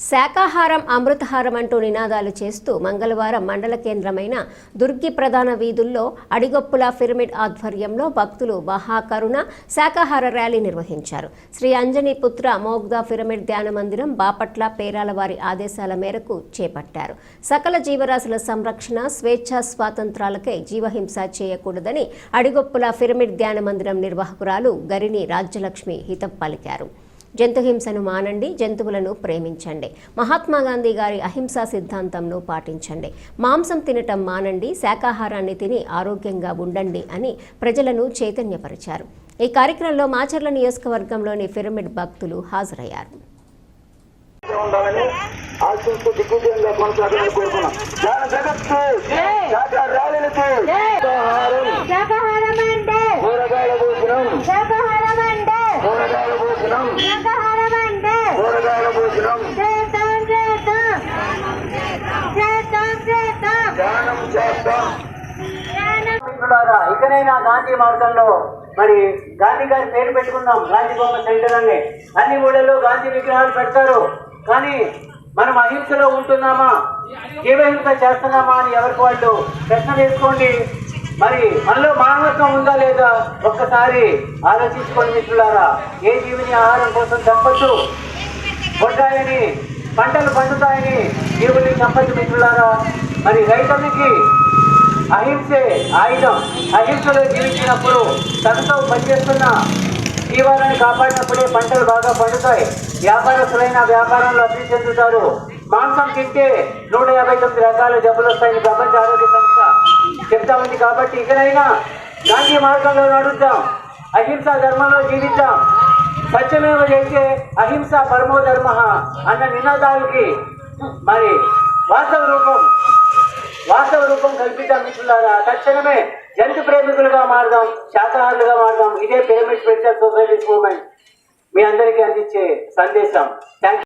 శాకాహారం అమృతహారం అంటూ నినాదాలు చేస్తూ మంగళవారం మండల కేంద్రమైన దుర్గి ప్రధాన వీధుల్లో అడిగొప్పుల పిరమిడ్ ఆధ్వర్యంలో భక్తులు మహాకరుణ శాకాహార ర్యాలీ నిర్వహించారు. శ్రీ అంజనీ పుత్ర మోగ్దా పిరమిడ్ ధ్యాన మందిరం బాపట్ల పేరాల వారి ఆదేశాల మేరకు చేపట్టారు. సకల జీవరాశుల సంరక్షణ స్వేచ్ఛా స్వాతంత్రాలకై జీవహింస చేయకూడదని అడిగొప్పుల పిరమిడ్ ధ్యాన మందిరం నిర్వాహకురాలు గరిని రాజ్యలక్ష్మి హితం పలికారు. జంతుహింసను మానండి జంతువులను ప్రేమించండి. మహాత్మా గాంధీ గారి అహింసా సిద్ధాంతంను పాటించండి. మాంసం తినటం మానండి శాకాహారాన్ని తిని ఆరోగ్యంగా ఉండండి అని ప్రజలను చైతన్యపరిచారు. ఈ కార్యక్రమంలో మాచర్ల నియోజకవర్గంలోని పిరమిడ్ భక్తులు హాజరయ్యారు. ఉండాలని ఆశిస్తూ దిగ్విజయంగా కొనసాగాలని కోరుకున్నాం జ్ఞాన జగత్తు శాకాహారం శాకాహారం అంటే? కూరగాయల భోజనం. శాకాహారం అంటే? కూరగాయల భోజనం శాకాహారం అంటే కూరగాయల భోజనం చేద్దాం చేద్దాం చేద్దాం చేద్దాం ధ్యానం చేస్తాం జ్ఞానం మిత్రులారా ఇకనైనా గాంధీ మార్గంలో మరి గాంధీ గారి పేరు పెట్టుకున్నాం గాంధీ బొమ్మ సెంటర్ అని అన్ని ఊళ్ళలో గాంధీ విగ్రహాలు పెడతారు. కానీ మనం అహింసలో ఉంటున్నామా? జీవహింస చేస్తున్నామా అని ఎవరికి వాళ్ళు ప్రశ్న వేసుకోండి. మరి మనలో మానవత్వం ఉందా లేదా? ఒక్కసారి ఆలోచించుకోండి మిత్రులారా. ఏ జీవిని ఆహారం కోసం తప్పదు పంటలు పండుతాయని జీవుల్ని చెప్పండి మిత్రులారా మరి రైతులకి అహింసే ఆయుధం అహింసలో జీవించినప్పుడు తనతో పనిచేస్తున్న జీవాలను కాపాడినప్పుడే పంటలు బాగా పండుతాయి. వ్యాపారస్తులైన వ్యాపారంలో అభివృద్ధి చెందుతారు. మాంసం తింటే నూట యాభై తొమ్మిది రకాల జబ్బులు వస్తాయని ప్రపంచ ఆరోగ్య సంస్థ చెప్తా ఉంది. కాబట్టి ఇకనైనా గాంధీ మార్గంలో నడుద్దాం. అహింసా ధర్మంలో జీవిద్దాం. సత్యమేవ చేసే అహింస పరమో ధర్మ అన్న నినాదాలకి మరి వాస్తవ రూపం వాస్తవ రూపం కల్పిద్దాం మిత్రులారా. తక్షణమే జంతు ప్రేమికులుగా మారదాం శాకాహారులుగా మారదాం. ఇదే పేమెంట్ స్పెషల్ సొసైటీస్ మూమెంట్. మీ అందరికీ అందించే సందేశం. థ్యాంక్